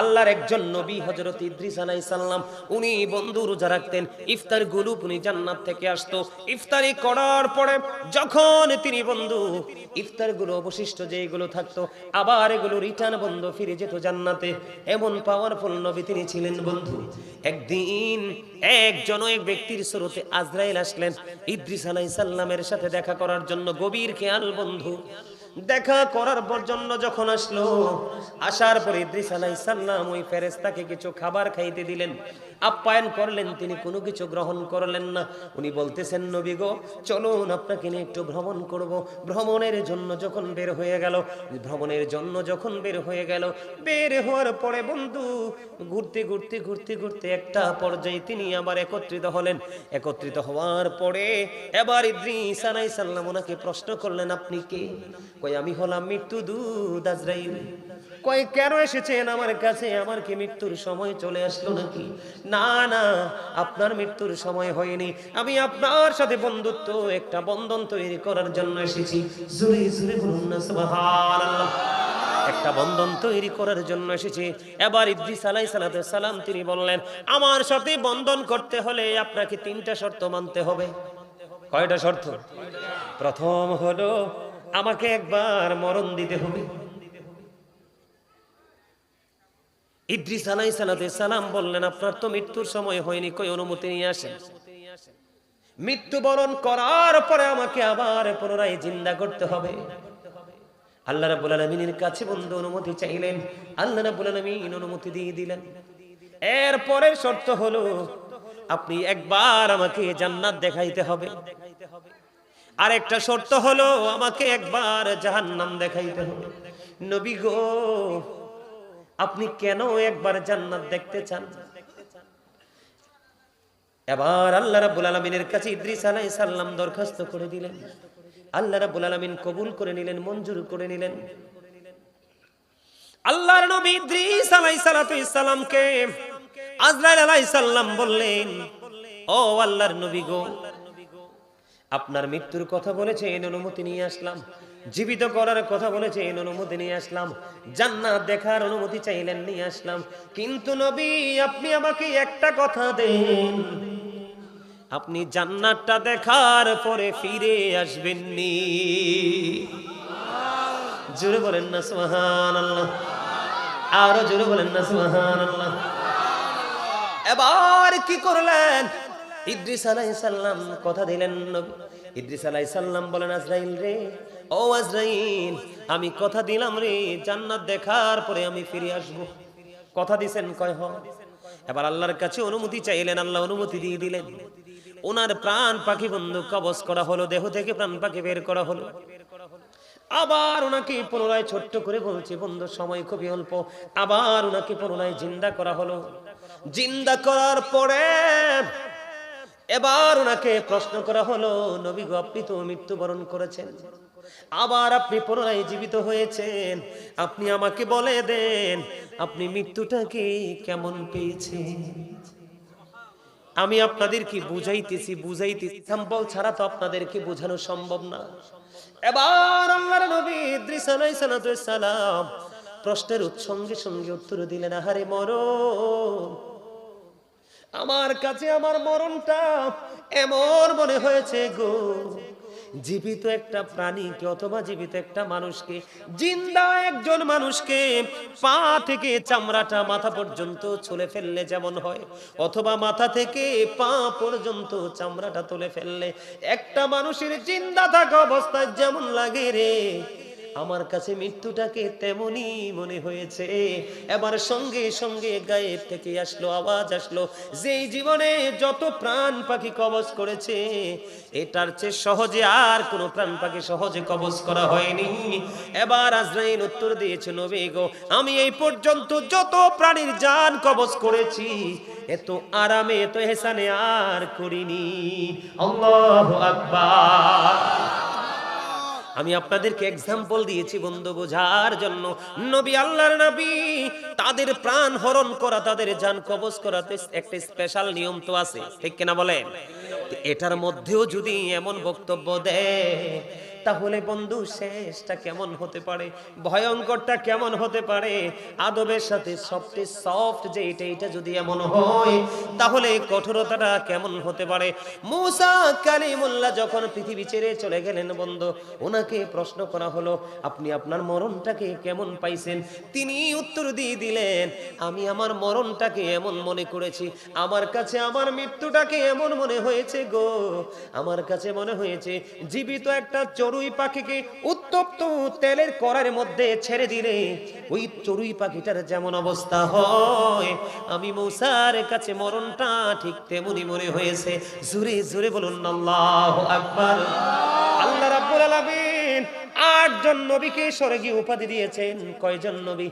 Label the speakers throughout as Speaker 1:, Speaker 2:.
Speaker 1: আল্লাহর একজন নবী হজরত ইদ্রিস আলাইহিস সালাম, উনি বন্ধু রোজা রাখতেন। ইফতারগুলো উনি জান্নাত থেকে আসতো। ইফতারি করার পরে যখন তিনি বন্ধু, ইফতারগুলো অবশিষ্ট যেগুলো থাকতো, আবার এগুলো রিটার্ন বন্ধ, ফিরে যেত জান্নাতে। এমন পাওয়ারফুল নবী তিনি ছিলেন বন্ধু। একদিন একজন এক ব্যক্তির স্রোতে আজরাইল আসলেন, ইদ্রিস আলাইহিস সালামের সাথে দেখা করার জন্য গভীর খেয়াল বন্ধু। দেখা করার পর জন্য যখন আসলো, আসার পর ইদ্রিস আলাইহিস সালাম ওই ফেরেশতাকে কিছু খাবার খাইতে দিলেন। আপ্যায়ন করলেন, তিনি কোনো কিছু গ্রহণ করলেন না। উনি বলতেছেন, নবী গো, চলুন আপনাকে নিয়ে একটু ভ্রমণ করব। ভ্রমণের জন্য যখন বের হয়ে গেল, ভ্রমণের জন্য যখন বের হয়ে গেল, বের হওয়ার পরে বন্ধু, ঘুরতে ঘুরতে ঘুরতে ঘুরতে একটা পর্যায়ে তিনি আবার একত্রিত হলেন। একত্রিত হওয়ার পরে এবার ইদ্রিস আলাইহিস সালাম ওনাকে প্রশ্ন করলেন, আপনি কে? কই আমি হলাম মৃত্যু দূত আজরাইল। কেন এসেছেন আমার কাছে? আমার কি মৃত্যুর সময় চলে আসলো নাকি? না না, আপনার মৃত্যুর সময় হয়নি। আমি আপনার সাথে বন্ধুত্ব, একটা বন্ধন তৈরি করার জন্য এসেছি। বলুন না, সুবহানাল্লাহ। একটা বন্ধন তৈরি করার জন্য এসেছি। এবার ইদ্রিস আলাই সালাম তিনি বললেন, আমার সাথে বন্ধন করতে হলে আপনাকে তিনটা শর্ত মানতে হবে। কয়টা শর্ত? প্রথম হলো আমাকে একবার মরণ দিতে হবে। ইদ্রিস আলাই সালাতে সালাম বললেন, আপনার তো মৃত্যুর সময় হয়নি, কই অনুমতি নিয়ে আসেন? মৃত্যুবরণ করার পরে আমাকে আবার পুনরায় জিন্দা করতে হবে। আল্লাহ রাব্বুল আলামিনের কাছে বন্ধু অনুমতি চাইলেন, আল্লাহ রাব্বুল আলামিন অনুমতি দিয়ে দিলেন। এর পরের শর্ত হলো, আপনি একবার আমাকে জান্নাত দেখাইতে হবে। আর একটা শর্ত হলো, আমাকে একবার জাহান্নাম দেখাইতে হবে। নবী গো, আপনি কেন একবার জান্নাত দেখতে চান? এবার আল্লাহ রাব্বুল আলামিনের কাছে ইদ্রিস আলাইহিস সালাম দরখাস্ত করে দিলেন। আল্লাহ রাব্বুল আলামিন কবুল করে নিলেন, মঞ্জুর করে নিলেন। আল্লাহর নবী ইদ্রিস আলাইহিস সালামকে আজরাইল আলাইহিস সালাম বললেন, ও আল্লাহর নবী গো আপনার মৃত্যুর কথা বলেছে, এন অনুমতি নিয়ে আসলাম। জীবিত করার কথা বলেছে, এন অনুমতি নিয়ে আসলাম। জান্নাত দেখার অনুমতি চাইলেন, নিয়ে আসলাম। কিন্তু নবী, আপনি আমাকে একটা কথা দেন। আপনি জান্নাতটা দেখার পরে ফিরে আসবেননি। জোরে বলেন না সুবহান আল্লাহ আরও জোরে বলেন না সুবহান আল্লাহ এবার কি করলেন? ইদ্রিস আলাইহিস সালাম কথা দিলেন ইদ্রিস আলাইহিস সালাম বলেন, আজরাইল রে, ও আজরাইল, আমি কথা দিলাম রে, জান্নাত দেখার পরে আমি ফিরে আসব। কথা দিছেন কয় হ এবার আল্লাহর কাছে অনুমতি চাইলেন, আল্লাহ অনুমতি দিয়ে দিলেন। ওনার প্রাণ পাখি বন্ধু কবজ করা হলো, দেহ থেকে প্রাণ পাখি বের করা হলো। আবার ওনাকে পুনরায় ছোট্ট করে বলছে, বন্ধু, সময় খুবই অল্প। আবার ওনাকে পুনরায় জিন্দা করা হলো। জিন্দা করার পরে এবার ওনাকে প্রশ্ন করা হলো, নবী গো, আপনি তো মৃত্যুবরণ করেছেন। আবার আপনি পুনরায় জীবিত হয়েছেন। আপনি আমাকে বলে দেন, আপনি মৃত্যুটাকে কেমন পেয়েছেন? আমি আপনাদেরকে বুঝাইতেছি বুঝাইতেছি। স্যাম্পল ছাড়া তো আপনাদেরকে বোঝানো সম্ভব না। এবার আল্লাহর নবী ইদ্রিস সালাম প্রশ্নের উৎসঙ্গে সঙ্গে উত্তর দিলেন, আহারে মরণ আমার কাছে আমার মরণটা এমন মনে হয়েছে গো। জীবিত একটা প্রাণীকে অথবা জীবিত একটা মানুষকে, জিন্দা একজন মানুষকে পা থেকে চামড়াটা মাথা পর্যন্ত চলে ফেললে যেমন হয়, অথবা মাথা থেকে পা পর্যন্ত চামড়াটা তুলে ফেললে। একটা মানুষের জিন্দা থাকা অবস্থায় যেমন লাগে রে। আমার কাছে মৃত্যুটাকে তেমনই মনে হয়েছে। এবার সঙ্গে সঙ্গে গায়েব থেকে আসলো, আওয়াজ আসলো যে জীবনে যত প্রাণ পাখি কবজ করেছে, এটার চেয়ে সহজে আর কোনো প্রাণ পাখি সহজে কবজ করা হয়নি। এবার আজরাইল উত্তর দিয়েছে, নবী গো, আমি এই পর্যন্ত যত প্রাণীর জান কবজ করেছি, এত আরামে, এত হেসানে আর করিনি। আল্লাহু আকবার। আমি আপনাদেরকে এক্সাম্পল দিয়েছি বন্ধু বোঝার জন্য। নবী আল্লাহর নবী, তাদের প্রাণ হরণ করা, তাদের জান কবজ করাতে একটা স্পেশাল নিয়ম তো আছে, ঠিক কিনা বলেন? এটার মধ্যেও যদি এমন বক্তব্য দেয় তাহলে বন্ধু শেষটা কেমন হতে পারে? ভয়ঙ্করটা কেমন হতে পারে? আদবের সাথে সবচেয়ে সফট যে এটা এটা যদি এমন হয়, তাহলে কঠোরতাটা কেমন হতে পারে? মুসা কালিমুল্লাহ যখন পৃথিবী ছেড়ে চলে গেলেন বন্ধু, ওনাকে প্রশ্ন করা হলো, আপনি আপনার মরণটাকে কেমন পাইছেন? তিনি উত্তর দিয়ে দিলেন, আমি আমার মরণটাকে এমন মনে করেছি, আমার কাছে আমার মৃত্যুটাকে এমন মনে হয়েছে গো, আমার কাছে মনে হয়েছে, জীবিত একটা চড়ুই পাখিকে উত্তপ্ত তেলের করার মধ্যে ছেড়ে দিলে ওই চড়ুই পাখিটার যেমন অবস্থা হয়। আমি মৌসার কাছে মরণটা ঠিক তেমনি মনে হয়েছে। জুরে জুরে বলুন, আল্লাহ আকবার। আল্লাহ রাব্বুল আলামিন আটজন নবীকে স্বর্গীয় উপাধি দিয়েছেন। কয়জন নবী?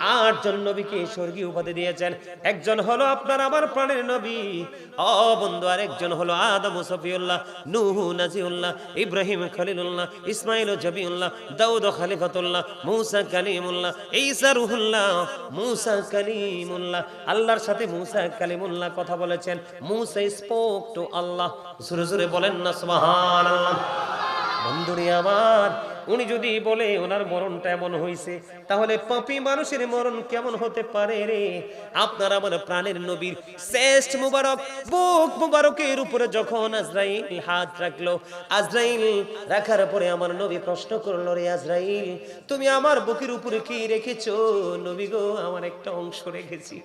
Speaker 1: আটজন নবীকে স্বর্গীয় উপাধি দিয়েছেন। একজন হলো আপনার আমার প্রাণের নবী। ও বন্ধু আর একজন হলো আদম সফিউল্লাহ, নূহু, নাজিউল্লাহ, ইব্রাহিম খলিলুল্লাহ, ইসমাইল জবিউল্লাহ, দাউদ খালিফাতুল্লাহ, মূসা কালিমুল্লাহ, ঈসা রুহুল্লাহ, মূসা কালিমুল্লাহ। আল্লাহর সাথে মূসা কালিমুল্লাহ কথা বলেছেন। Musa spoke to Allah. সুরে সুরে বলেন না, সুবহানাল্লাহ। বন্ধুরে আমার উনি যদি বলে ওনার মরণটা এমন হয়েছে তাহলে পাপি মানুষের মরণ কেমন হতে পারে রে? আপনার আমার প্রাণের নবীর শ্রেষ্ঠ মুবারক, বুক মুবারকের উপরে যখন আজরাইল হাত রাখল, আজরাইল রাখার পরে আমার নবী প্রশ্ন করল, রে আজরাইল, তুমি আমার বুকের উপরে কি রেখেছো? নবী গো, আমার একটা অংশ রেখেছি।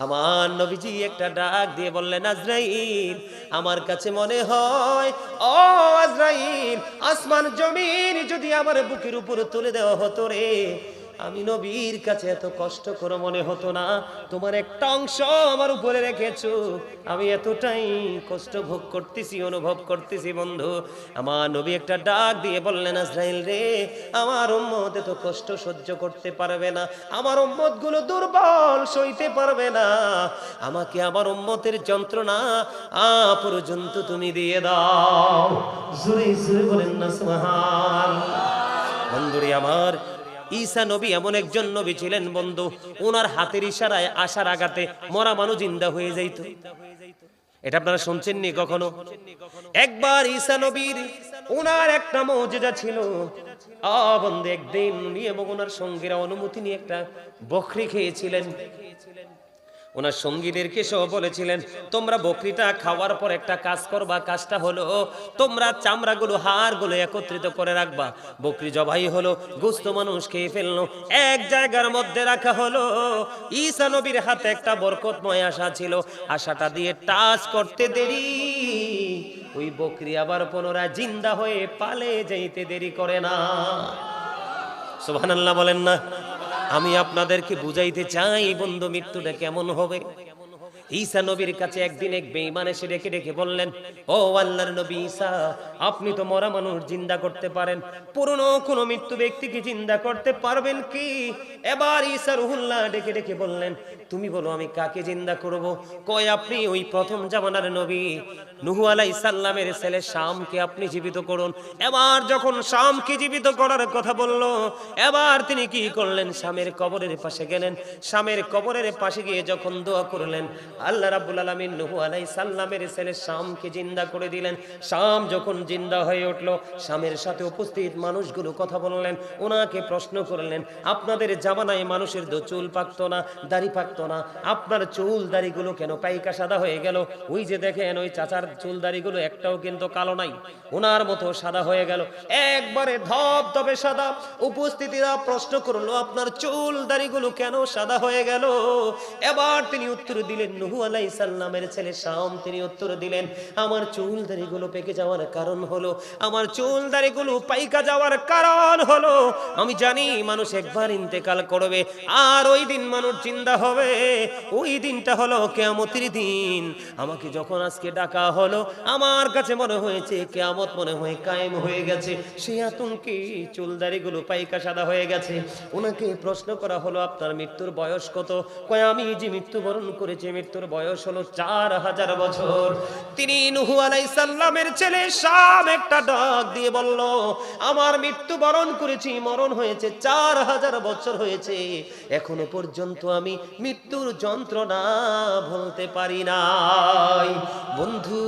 Speaker 1: আমার নবীজি একটা ডাক দিয়ে বললেন, আজরাইল, আমার কাছে মনে হয়, ও আজরাইল, আসমান জমিন যদি আমার বুকের উপর তুলে দেওয়া হতো রে আমি নবীর কাছে এত কষ্ট করে মনে হতো না। তোমার একটা অংশ আমার উপরে রেখেছো। আমি এতটাই কষ্ট ভোগ করতেছি, অনুভব করতেছি, বন্ধু। আমার নবী একটা ডাক দিয়ে বললেন, আজরাইল রে, আমার উম্মত এত কষ্ট সহ্য করতে পারবে না। আমার উম্মতগুলো দুর্বল সইতে পারবে না। আমাকে আমার উম্মতের যন্ত্রণা আ পর্যন্ত তুমি দিয়ে দাও। জুরে বলেন না সুবহান বন্ধুরে, আমার ঈসা নবী এমন একজন নবী ছিলেন বন্ধু ওনার হাতের ইশারায় আশার আঘাতে মরা মানুষ জিন্দা হয়ে যাইত। এটা আপনারা শুনছেননি কখনো? একবার ঈসা নবীর ওনার একটা মৌজেজা ছিল। বন্ধু, একদিন উনি এবং ওনার সঙ্গীরা অনুমতি নিয়ে একটা বকরি খেয়েছিলেন। ওনার সঙ্গীদেরকে সহ বলেছিলেন, তোমরা বকরিটা খাওয়ার পর একটা কাজ করবা, কাজটা হলো তোমরা চামড়াগুলো, হাড়গুলো একত্রিত করে রাখবা। বকরি জবাই হলো, গুস্ত মানুষ খেয়ে ফেলল। এক জায়গার মধ্যে রাখা হলো, ঈসা নবীর হাতে একটা বরকতময় আশা ছিল। আশাটা দিয়ে টাচ করতে দেরি, ওই বকরি আবার পুনরায় জিন্দা হয়ে পালে যাইতে দেরি করে না। সুবহানাল্লাহ বলেন না আমি আপনাদেরকে বুঝাইতে চাই বন্ধু মৃত্যুটা কেমন হবে? ঈসা নবীর কাছে একদিন এক বেঈমান এসে রেখে রেখে বললেন, ও আল্লাহর নবী ঈসা, আপনি তো মরা মানুষ, জিন্দা করতে পারেন। পুরনো কোন মৃত্যু ব্যক্তিকে জিন্দা করতে পারবেন কি? এবার ঈসা রুহুল্লাহ ডেকে ডেকে বললেন তুমি বলো, আমি কাকে জিন্দা করব? কয়, আপনি ওই প্রথম জামানার নবী। নুহু আলাই সাল্লামের ছেলে শামকে আপনি জীবিত করুন। এবার যখন শামকে জীবিত করার কথা বলল, এবার তিনি কি করলেন? শামের কবরের পাশে গেলেন। শামের কবরের পাশে গিয়ে যখন দোয়া করলেন, আল্লাহ রাব্বুল আলামিন নুহু আলাই সাল্লামের ছেলে শামকে জিন্দা করে দিলেন। শাম যখন জিন্দা হয়ে উঠল, শামের সাথে উপস্থিত মানুষগুলো কথা বললেন, ওনাকে প্রশ্ন করলেন, আপনাদের জামানায় মানুষের তো চুল পাকতো না, দাড়ি পাকতো না। আপনার চুল দাড়িগুলো কেন? পাইকা সাদা হয়ে গেল। ওই যে দেখেন, ওই চাচার চুল দাড়িগুলো একটাও কিন্তু কালো নাই। ওনার মতো সাদা হয়ে গেল। একবারে ধপ ধপে সাদা। উপস্থিতিরা প্রশ্ন করল, আপনার চুল দাড়িগুলো কেন সাদা হয়ে গেল? এবার তিনি উত্তর দিলেন, নুহু আলাই সাল্লামের ছেলে শাম তিনি উত্তর দিলেন, আমার চুল দাড়িগুলো পেকে যাওয়ার কারণ হলো, আমার চুল দাড়িগুলো পাইকা যাওয়ার কারণ হলো, আমি জানি মানুষ একবার ইন্তেকাল করবে, আর ওই দিন মানুষ জিন্দা হবে। ওই দিনটা হলো কেয়ামতির দিন। আমাকে যখন আজকে ডাকা হলো, আমার কাছে মনে হয়েছে, কেয়ামত মনে হয় কায়েম হয়ে গেছে। সেই আতঙ্কে চুলদারিগুলো পাইকা সাদা হয়ে গেছে। ওনাকে প্রশ্ন করা হলো, আপনার মৃত্যুর বয়স কত? কয়, আমি যে মৃত্যুবরণ করেছি, মৃত্যুর বয়স হলো চার হাজার বছর। তিনি নুহু আলাই সাল্লামের ছেলে শাম একটা ডাক দিয়ে বলল, আমার মৃত্যু বরণ করেছি, মরণ হয়েছে, চার হাজার বছর হয়েছে। এখনও পর্যন্ত আমি মৃত্যুর যন্ত্রণা ভুলতে পারি নাই। বন্ধু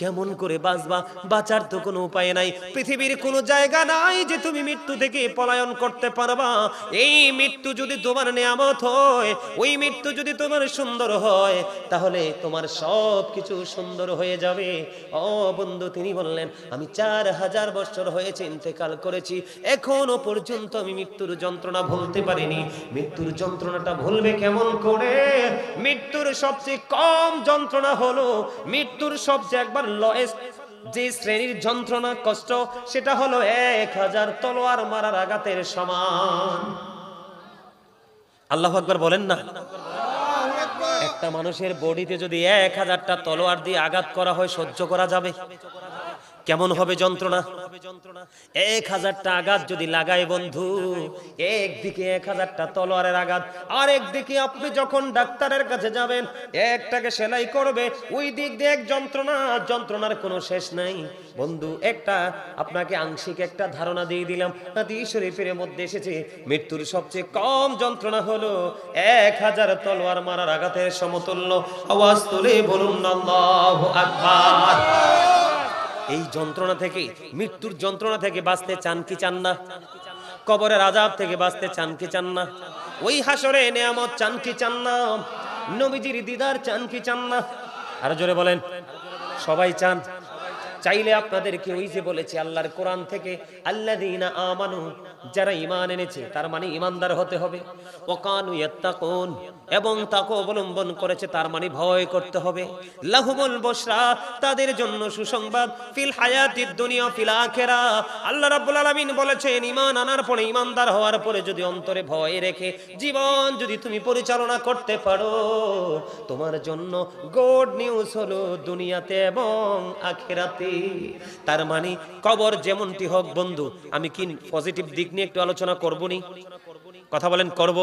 Speaker 1: কেমন করে বাঁচবা, বাঁচার তো কোনো উপায় নাই। পৃথিবীর কোনো জায়গা নাই যে তুমি মৃত্যু থেকে পলায়ন করতে পারবা। এই মৃত্যু যদি তোমার নেয়ামত হয়, ওই মৃত্যু যদি তোমার সুন্দর হয়, তাহলে তোমার সব কিছু সুন্দর হয়ে যাবে। ও বন্ধু, তিনি বললেন, আমি চার হাজার বছর হয়েছে ইন্তেকাল করেছি। এখনও পর্যন্ত আমি মৃত্যুর যন্ত্রণা ভুলতে পারিনি। মৃত্যুর যন্ত্রণাটা ভুলবে কেমন করে? মৃত্যুর সবচেয়ে কম যন্ত্রণা হলো, মৃত্যুর সবচেয়ে একবার যে শ্রেণির যন্ত্রণা, কষ্ট, সেটা হলো এক হাজার তলোয়ার মারার আঘাতের সমান। আল্লাহ আকবর বলেন না? একটা মানুষের বডিতে যদি এক হাজারটা তলোয়ার দিয়ে আঘাত করা হয়, সহ্য করা যাবে? কেমন হবে যন্ত্রণা? এক হাজারটা আঘাত যদি লাগায় বন্ধু, একদিকে এক হাজারটা তলোয়ারের আঘাত আর একদিকে আপনি যখন ডাক্তারের কাছে যাবেন, একটাকে সেলাই করবে, ওই দিক দিয়ে এক যন্ত্রণা যন্ত্রণার কোনো শেষ নাই। বন্ধু, একটা, আপনাকে আংশিক একটা ধারণা দিয়ে দিলাম। হাদিস শরীফের মধ্যে এসেছে, মৃত্যুর সবচেয়ে কম যন্ত্রণা হলো এক হাজার তলোয়ার মারার আঘাতের সমতুল্য। আওয়াজ তুলে বলুন, আল্লাহু আকবার। এই যন্ত্রণা থেকে, মৃত্যুর যন্ত্রণা থেকে বাঁচতে চান কি চান না? কবরের আজাব থেকে বাঁচতে চান কি চান না? ওই হাসরে নেয়ামত চান কি চান না? নবীজির দিদার চান কি চান না? আর জোরে বলেন। সবাই চান। চাইলে আপনাদেরকে ওই যে বলেছে আল্লাহর কোরআন থেকে, আল্লাযীনা আমানু যারা ঈমান এনেছে, তার মানে ঈমানদার হতে হবে। ওয়াকানু ইয়াত্তাকুন এবং তাকে অবলম্বন করেছে, তার মানে ভয় করতে হবে। লাহুমুল বশরা তাদের জন্য সুসংবাদ। ফিল হায়াতিদ দুনিয়া, ফিল আখেরা আল্লাহ রাব্বুল আলামিন বলেছেন, ঈমান আনার পরে, ঈমানদার হওয়ার পরে যদি অন্তরে ভয় রেখে, জীবন যদি তুমি পরিচালনা করতে পারো, তোমার জন্য গুড নিউজ হলো দুনিয়াতে এবং আখিরাতে। তার মানে কবর যেমনটি হোক বন্ধু, আমি কি পজিটিভ দিক নিয়ে একটু আলোচনা করব নি কথা বলেন, করব।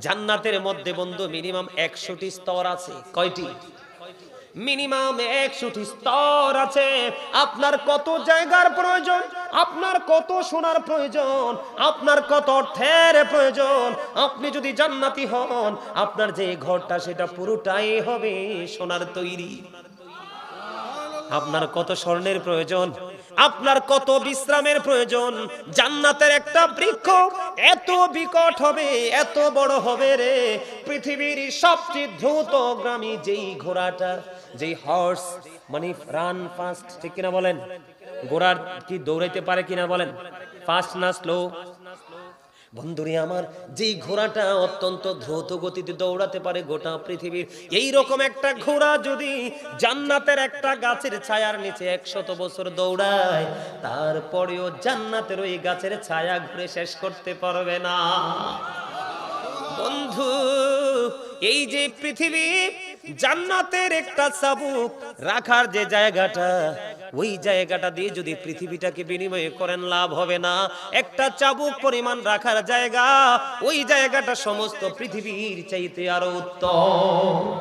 Speaker 1: জান্নাতের মধ্যে বন্ধু মিনিমাম একশোটি স্তর আছে। কয়টি? মিনিমাম একশোটি স্তর আছে। আপনার কত জায়গার প্রয়োজন, আপনার কত সোনার প্রয়োজন, আপনার কত অর্থের প্রয়োজন, আপনি যদি জান্নাতি হন, আপনার যে ঘরটা সেটা পুরোটাই হবে সোনার তৈরি। আপনার কত স্বর্ণের প্রয়োজন? আপনার কত বিশ্রামের প্রয়োজন? জান্নাতের একটা বৃক্ষ এত বিকট হবে, এত বড় হবে রে। পৃথিবীর সবচেয়ে দ্রুত গ্রামী যেই ঘোড়াটা, যেই হর্স মানে রান ফাস্ট ঠিক কিনা বলেন? ঘোড়ার কি দৌড়াইতে পারে কিনা বলেন? ফাস্ট না স্লো বন্ধুরে আমার, যেই ঘোড়াটা অত্যন্ত দ্রুত গতিতে দৌড়াতে পারে গোটা পৃথিবীর এই রকম একটা ঘোড়া যদি জান্নাতের একটা গাছের ছায়ার নিচে একশত বছর দৌড়ায়, তারপরেও জান্নাতের ওই গাছের ছায়া ঘুরে শেষ করতে পারবে না। বন্ধু, এই যে পৃথিবী জান্নাতের একটা চাবুক রাখার যে জায়গাটা, ওই জায়গাটা দিয়ে যদি পৃথিবীটাকে বিনিময় করেন, লাভ হবে না। একটা চাবুক পরিমাণ রাখার জায়গা, ওই জায়গাটা সমস্ত পৃথিবীর চাইতে আরও উত্তম।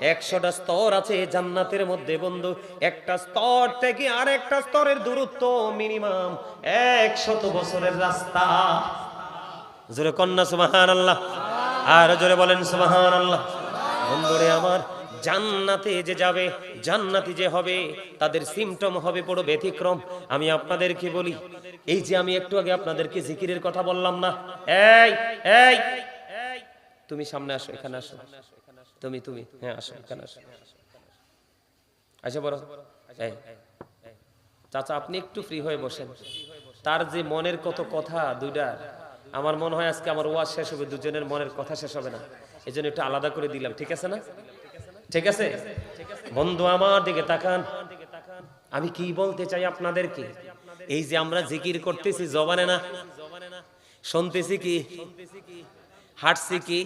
Speaker 1: একশোটা স্তর আছে জান্নাতের মধ্যে, বন্ধু। একটা স্তর থেকে আর একটা স্তরের দূরত্ব মিনিমাম একশত বছরের রাস্তা। জোরে কন্যা সুবাহান আল্লাহ আর জোরে বলেন সুবাহান আল্লাহ বন্ধুরে আমার জান্নাতে যে যাবে, জান্নাতি যে হবে, তাদের সিমটম হবে বড় ব্যতিক্রম। আমি আপনাদেরকে বলি, এই যে আমি একটু আগে আপনাদেরকে জিকিরের কথা বললাম না, এই এই, তুমি সামনে আসো, এখানে আসো। তুমি তুমি হ্যাঁ আসো, এখানে আসো। আচ্ছা বড় এই, চাচা, আপনি একটু ফ্রি হয়ে বসেন। তার যে মনের কত কথা, দুইটা, আমার মনে হয় আজকে আমার ওয়াজ শেষ হবে, দুজনের মনের কথা শেষ হবে না। এই জন্য একটু আলাদা করে দিলাম, ঠিক আছে না? ঠিক আছে? বন্ধু আমার দিকে তাকান। আমি কি বলতে চাই আপনাদেরকে? এই যে আমরা জিকির করতেছি জবানে না? শুনতেছি কি? হাঁটছি কি?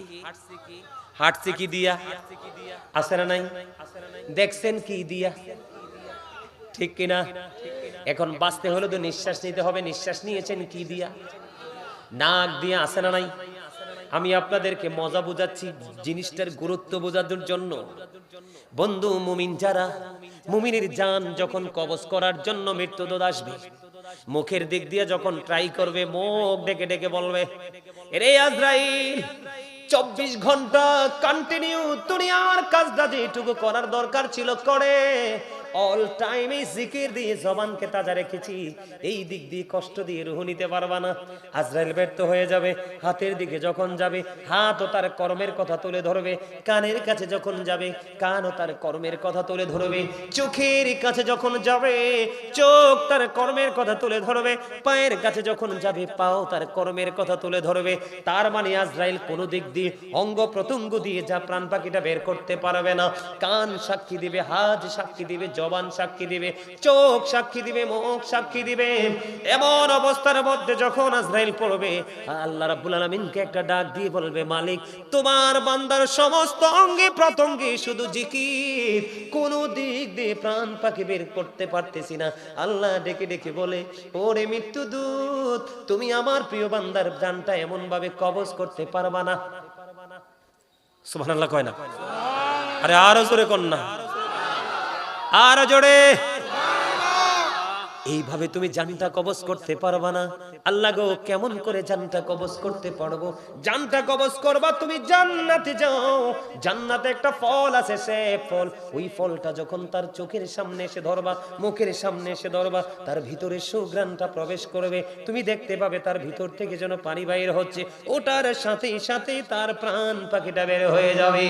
Speaker 1: হাঁটছি কি দিয়া? আছে না নাই? দেখছেন কি দিয়া? ঠিক কিনা এখন বাঁচতে হলে তো নিঃশ্বাস নিতে হবে। নিঃশ্বাস নিয়েছেন কি দিয়া? নাক দিয়া আসে না নাই? আমি আপনাদেরকে মজা বোঝাচ্ছি জিনিসটার গুরুত্ব বোঝানোর জন্য। বন্ধু, মুমিন যারা, মুমিনের জান যখন কবজ করার জন্য মৃত্যুদোদ আসবে, মুখের দিক দিয়ে যখন ট্রাই করবে, মুখ ডেকে ডেকে বলবে রে আজরাইল, চব্বিশ ঘণ্টা কন্টিনিউ দুনিয়ার কাজটা যেটুকু করার দরকার ছিল, করে। অল টাইম এই জিকির দিয়ে জবানকে তাজা রেখেছি। এই দিক দিয়ে কষ্ট দিয়ে রুহ নিতে পারবা না। আজরাইল ব্যর্থ হয়ে যাবে, হাতের দিকে যখন যাবে তার কর্মের কথা তুলে ধরবে, কানের কাছে যখন যাবে তার কর্মের কথা তুলে ধরবে, চোখের কাছে যখন যাবে, চোখ তার কর্মের কথা তুলে ধরবে, পায়ের কাছে যখন যাবে, পাও তার কর্মের কথা তুলে ধরবে। তার মানে আজরাইল কোনো দিক দিয়ে অঙ্গ প্রত্যঙ্গ দিয়ে যা প্রাণ পাখিটা বের করতে পারবে না। কান সাক্ষী দিবে, হাত সাক্ষী দিবে জবান সাক্ষী দিবে, চোখ সাক্ষী দিবে, মুখ সাক্ষী দিবে। এমন অবস্থার মধ্যে যখন আজরাইল পড়বে, আল্লাহ রাব্বুল আলামিনকে একটা ডাক দিয়ে বলবে, মালিক, তোমার বান্দার সমস্ত অঙ্গে প্রত্যঙ্গে শুধু জিকির। কোন দিক দিয়ে প্রাণ পাখি বের করতে পারতেছি না। আল্লাহ ডেকে ডেকে বলে, ওরে মৃত্যু দূত, তুমি আমার প্রিয় বান্দার জানটা এমন ভাবে কবজ করতে পারবা না? সুবহানাল্লাহ কয় না? আরে আরও জোরে না। আরও জোরে। এইভাবে তুমি জানটা কবজ করতে পারবা না। আল্লাহ গো, কেমন করে জানটা কবজ করতে পারব? জানটা কবজ করবা, তুমি জান্নাতে যাও। জান্নাতে একটা ফল আছে, সে ফল। ওই ফলটা যখন তার চোখের সামনে এসে ধরবা, মুখের সামনে এসে ধরবা, তার ভিতরে সুগ্রানটা প্রবেশ করবে। তুমি দেখতে পাবে তার ভিতর থেকে যেন পানি বাইর হচ্ছে। ওটার সাথে সাথে তার প্রাণ পাখিটা বের হয়ে যাবে।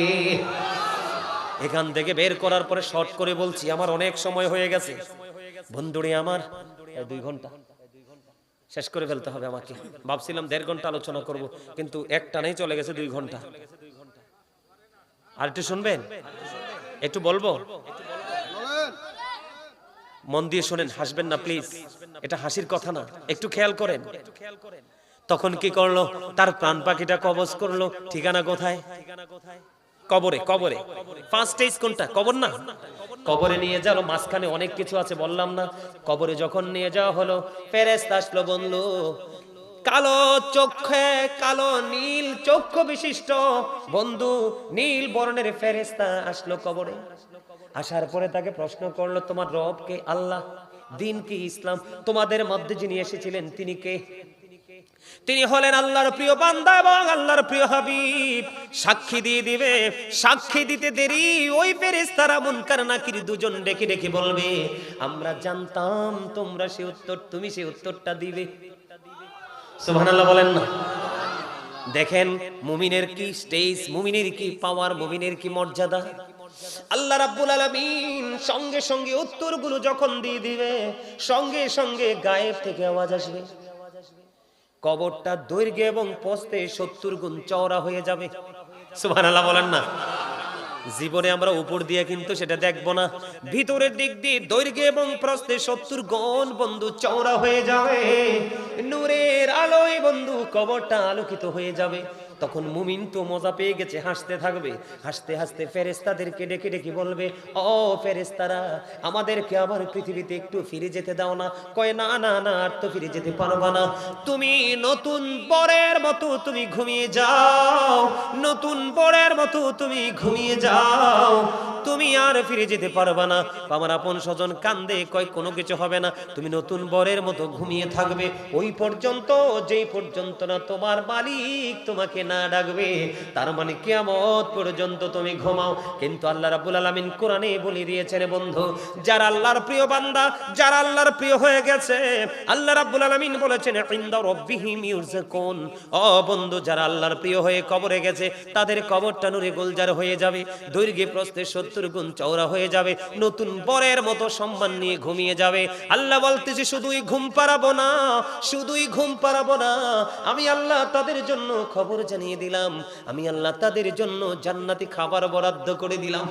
Speaker 1: এখান থেকে বের করার পরে শর্ট করে বলছি, আমার অনেক সময় হয়ে গেছে। বন্ধুরে আমার দুই ঘণ্টা। শেষ করে ফেলতে হবে আমাকে। ভাবছিলাম দেড় ঘণ্টা আলোচনা করব, কিন্তু একটা নেই, চলে গেছে দুই ঘণ্টা। আর একটু শুনবেন? একটু বলব? মন দিয়ে শোনেন, হাসবেন না, প্লিজ। এটা হাসির কথা না, একটু খেয়াল করেন। তখন কি করল? তার প্রাণ পাখিটা কবজ করল, ঠিকানা কোথায়? কবরে কবরে। ফার্স্ট স্টেজ কোনটা? কবর না? কবরে নিয়ে যাও, মাঝখানে অনেক কিছু আছে, বললাম না। কবরে যখন নিয়ে যাওয়া হলো ফেরেস্তা আসলো, বলল, কালো চোখে কালো নীল চক্ষু বিশিষ্ট। বন্ধু, নীল বর্ণের ফেরেস্তা আসলো কবরে। আসার পরে তাকে প্রশ্ন করল, তোমার রব কে? আল্লাহ? দিন কি ইসলাম? তোমাদের মধ্যে যিনি এসেছিলেন, তিনি কে? তিনি হলেন আল্লাহর প্রিয় বান্দা এবং আল্লাহর প্রিয় হাবিব। সাক্ষী দিয়ে দিবে, সাক্ষী দিতে দেরি, ওই ফেরেশতারা মুনকার নাকির দুজন ডেকে ডেকে বলবে, আমরা জানতাম তোমরা সে উত্তর, তুমি সে উত্তরটা দিবে। সুবহানাল্লাহ বলেন না। দেখেন, মুমিনের কি স্টেজ, মুমিনের কি পাওয়ার, মুমিনের কি মর্যাদা? আল্লাহ রাব্বুল আলামিন সঙ্গে সঙ্গে উত্তরগুলো যখন দিয়ে দিবে, সঙ্গে সঙ্গে গায়েব থেকে আওয়াজ আসবে। কবরটা দৈর্ঘ্য এবং পস্তে সত্তর গুণ চওড়া হয়ে যাবে। সুবহানাল্লাহ বলেন না। জীবনে আমরা উপর দিয়ে কিন্তু সেটা দেখব না। ভিতরের দিক দিয়ে দৈর্ঘ্য এবং প্রস্তে সত্তর গণ বন্ধু চওড়া হয়ে যাবে। নূরের আলোয় বন্ধু কবরটা আলোকিত হয়ে যাবে। তখন মুমিন তো মজা পেয়ে গেছে, হাসতে থাকবে। হাসতে হাসতে ফেরেস্তাদেরকে ডেকে ডেকে বলবে, ও ফেরেস্তারা আমাদেরকে আবার পৃথিবীতে একটু ফিরে যেতে দাও না। কয়, না না না, আর তো ফিরে যেতে পারবা না। তুমি নতুন বরের মতো তুমি ঘুমিয়ে যাও। নতুন বরের মতো তুমি ঘুমিয়ে যাও। তুমি আর ফিরে যেতে পারবা না। আমার আপন স্বজন কান্দে, কয়, কোনো কিছু হবে না। তুমি নতুন বরের মতো ঘুমিয়ে থাকবে। ওই পর্যন্ত, যেই পর্যন্ত না তোমার মালিক তোমাকে না ডাকবে, তার মানে কিয়ামত পর্যন্ত তুমি ঘুমাও। কিন্তু আল্লাহ রাব্বুল আলামিন কোরআনে বলে দিয়েছেন বন্ধু, যারা আল্লাহর প্রিয় বান্দা, যারা আল্লাহর প্রিয় হয়ে গেছে, আল্লাহ রাব্বুল আলামিন বলেছেন ও বন্ধু, যারা আল্লাহর প্রিয় হয়ে কবরে গেছে তাদের কবরটা নূরে গুলজার হয়ে যাবে দৈর্ঘ্যে প্রস্থে সত্তর গুণ চওড়া হয়ে যাবে, নতুন বরের মতো সম্মান নিয়ে ঘুমিয়ে যাবে। আল্লাহ বলতেছে, শুধুই ঘুম পারাবো না, শুধুই ঘুম পারাবো না। আমি আল্লাহ তাদের জন্য খবর জানিয়ে দিলাম, আমি আল্লাহ তাদের জন্য জান্নাতি খাবার বরাদ্দ করে দিলাম।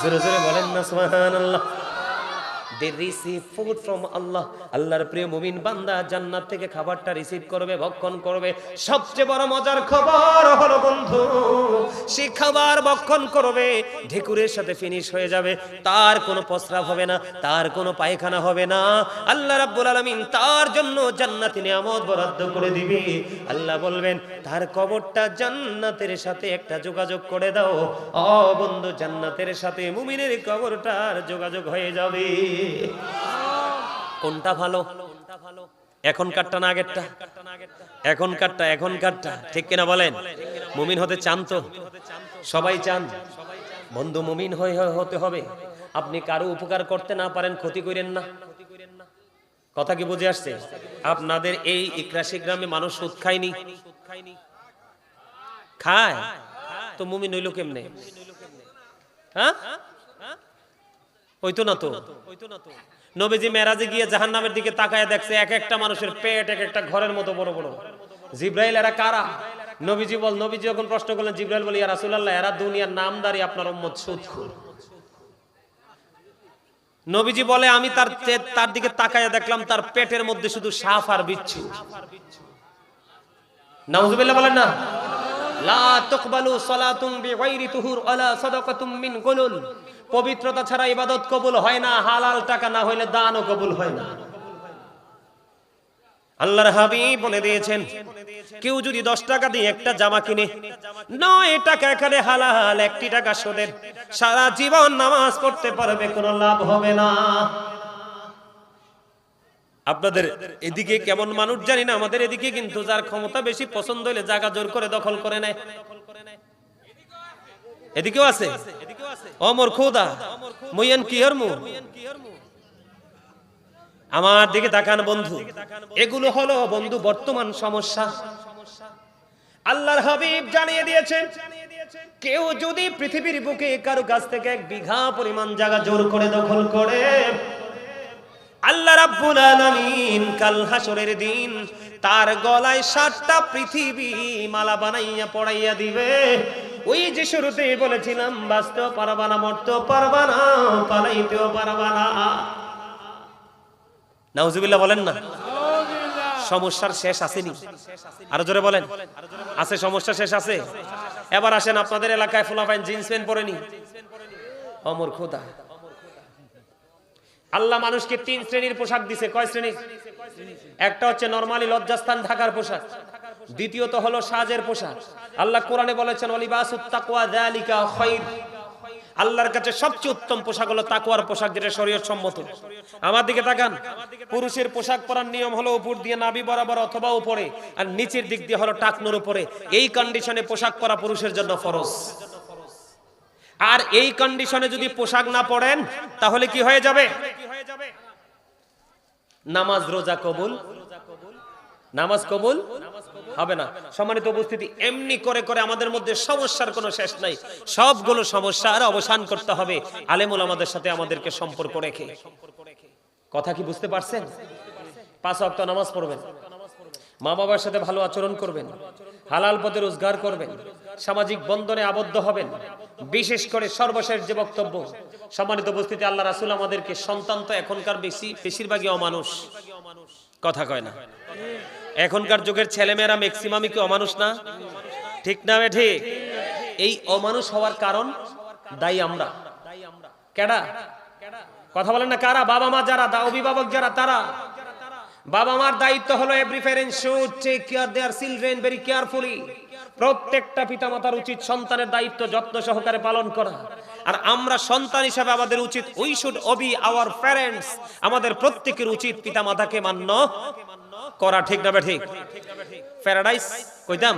Speaker 1: জোরে জোরে বলেন না সুবহানাল্লাহ। They receive food from Allah আল্লাহর প্রিয় মুমিন বান্দা জান্নাত থেকে খাবারটা রিসিভ করবে, ভক্ষণ করবে। সবচেয়ে বড় মজার খবর হলো বন্ধু, সে খাবার ভক্ষণ করবে, ঢেকুরের সাথে ফিনিশ হয়ে যাবে। তার কোনো প্রস্রাব হবে না, তার কোনো পায়খানা হবে না। আল্লাহ রাব্বুল আলামিন তার জন্য জান্নাতি নিয়ামত বরাদ্দ করে দিবে। আল্লাহ বলবেন, তার কবরটা জান্নাতের সাথে একটা যোগাযোগ করে দাও। ও বন্ধু, জান্নাতের সাথে মুমিনের কবরটার যোগাযোগ হয়ে যাবে। কোনটা ভালো? এখনকারটা না আগেরটা? এখনকারটা এখনকারটা। ঠিক কিনা বলেন? মুমিন হতে চান তো? সবাই চান। বন্ধু মুমিন হয়ে হতে হবে। আপনি কারও উপকার করতে না পারেন, ক্ষতি করেন না। কথা কি বুঝে আসছে? আপনাদের এই ইকরাশি গ্রামে মানুষ সুদ খায়নি? খায়? তো মুমিন হইল কেমনে? হ্যাঁ? হইতো না তো? নবীজি মেরাজে গিয়ে জাহান্নামের দিকে তাকায় দেখছে এক একটা মানুষের পেট, এক একটা ঘরের মতো বড় বড়। জিব্রাইল, এরা কারা? নবীজি বল, নবীজি যখন প্রশ্ন করলেন, জিব্রাইল বলি, ইয়া রাসূলুল্লাহ, এরা দুনিয়ার নামদারি আপনার উম্মত সুদখোর নবীজি বলে, আমি তার তার দিকে তাকায় দেখলাম, তার পেটের মধ্যে শুধু সাফ আর বিচ্ছু। নাউজুবিল্লাহ বলেন না? পবিত্রতা ছাড়া ইবাদত কবুল হয় না, হালাল টাকা না হইলে দানও কবুল হয় না। আল্লাহর হাবিব বলে দিয়েছেন, কেউ যদি দশ টাকা দিয়ে একটা জামা কিনে, নয় টাকা এখানে হালাল, একটি টাকা সোদের সারা জীবন নামাজ পড়তে পারবে, কোনো লাভ হবে না। আপনাদের এদিকে কেমন মানুষ জানি না, আমাদের এদিকে কিন্তু যার ক্ষমতা বেশি পছন্দ হইলে জায়গা জোর করে দখল করে নেয়। এদিকেও আছে? অমর খোদা, মইয়ান কি হরমু আমার দিকে তাকান বন্ধু, এগুলো হলো বন্ধু বর্তমান সমস্যা। আল্লাহর হাবিব জানিয়ে দিয়েছেন, কেউ যদি পৃথিবীর বুকে কারও কাছ থেকে এক বিঘা পরিমাণ জায়গা জোর করে দখল করে আল্লাহ বলেন না? সমস্যার শেষ আসেনি। আরও জোরে বলেন। আছে সমস্যা শেষ আছে? এবার আসেন আপনাদের এলাকায় ফুলাফাইন জিন্স প্যান্ট পরেনি অমর খোদা। আল্লাহ মানুষকে তিন শ্রেণির পোশাক দিছে। কয় শ্রেণির একটা হচ্ছে নরমালি লজ্জাস্থান ঢাকার পোশাক। দ্বিতীয়ত হলো সাজের পোশাক। আল্লাহ কোরআনে বলেছেন আল্লাহর কাছে সবচেয়ে উত্তম পোশাক হলো তাকওয়ার পোশাক, যেটা শরীয়ত সম্মত। আমার দিকে তাকান, পুরুষের পোশাক পরার নিয়ম হলো উপর দিয়ে নাভি বরাবর অথবা উপরে, আর নিচের দিক দিয়ে হলো টাকনোর উপরে। এই কন্ডিশনে পোশাক পরা পুরুষের জন্য ফরজ। আর এই কন্ডিশনে যদি পোশাক না পড়েন তাহলে কি হয়ে যাবে? নামাজ রোজা কবুল? নামাজ কবুল? হবে না। সম্মানিত উপস্থিতি, এমনি করে করে আমাদের মধ্যে সমস্যার কোনো শেষ নাই। সবগুলো সমস্যার অবসান করতে হবে। আলেমুল আমাদের সাথে আমাদেরকে সম্পর্ক রেখে। কথা কি বুঝতে পারছেন? পাঁচ অক্ট নামাজ পড়বেন। মা বাবার সাথে ভালো আচরণ করবেন। হালাল পথে রোজগার করবেন, সামাজিক বন্ধনে আবদ্ধ হবেন। বিশেষ করে সর্বশেষ যে বক্তব্য, সম্মানিত উপস্থিতি, আল্লাহ রাসুল আমাদেরকে সন্তান তো এখনকার বেশি, বেশিরভাগই অমানুষ। কথা কয় না। এখনকার যুগের ছেলেমেয়েরা ম্যাক্সিমামই কি অমানুষ না? ঠিক না ঠিক? এই অমানুষ হওয়ার কারণ দায়ী আমরা। কেডা? কথা বলেন না কারা? বাবা মা যারা, দা অভিভাবক যারা, তারা। বাবা মার দায়িত্ব হলো every parent should take care their children very carefully প্রত্যেকটা পিতামাতার উচিত সন্তানের দায়িত্ব যত্ন সহকারে পালন করা। আর আমরা সন্তান হিসাবে আমাদের উচিত we should obey our parents আমাদের প্রত্যেকের উচিত পিতামাতাকে মান্য করা, ঠিক না ঠিক? প্যারাডাইস কইতাম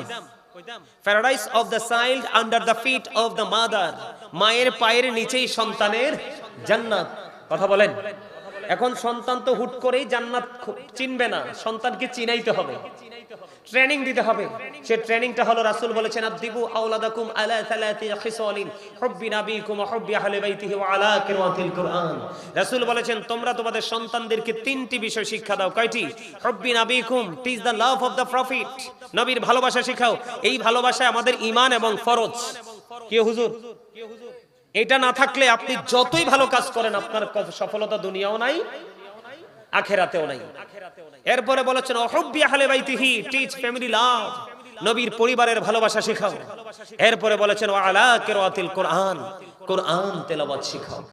Speaker 1: paradise of the child under the feet of the mother মায়ের পায়ের নিচেই সন্তানের জান্নাত। কথা বলেন। এখন সন্তান তো হুট করেই জান্নাত চিনবে না। সন্তানকে চিনাইতে হবে। ট্রেনিং দিতে হবে। সে ট্রেনিংটা হলো রাসূল বলেছেন আদিবু আলা সালাতি খিসালিন নাবিকুম বাইতিহি ওয়া আলা কিরাতিল কুরআন। বলেছেন, তোমরা তোমাদের সন্তানদেরকে তিনটি বিষয় শিক্ষা দাও। কয়টি? হুব্বি নাবিকুম teach the love of the prophet নবীর ভালোবাসা শেখাও। এই ভালোবাসায় আমাদের ঈমান এবং ফরজ। কি হুজুর? এটা না থাকলে আপনি যতই ভালো কাজ করেন, আপনার সফলতা দুনিয়াও নাই, আখেরাতেও নাই। এরপরে বলেছেন, অহব্বি আহলে বাইতিহি টিচ ফ্যামিলি লাভ নবীর পরিবারের ভালোবাসা শেখাও। এরপরে বলেছেন আলা কিরাতিল কোরআন কোরআন তেলাওয়াত শেখাও।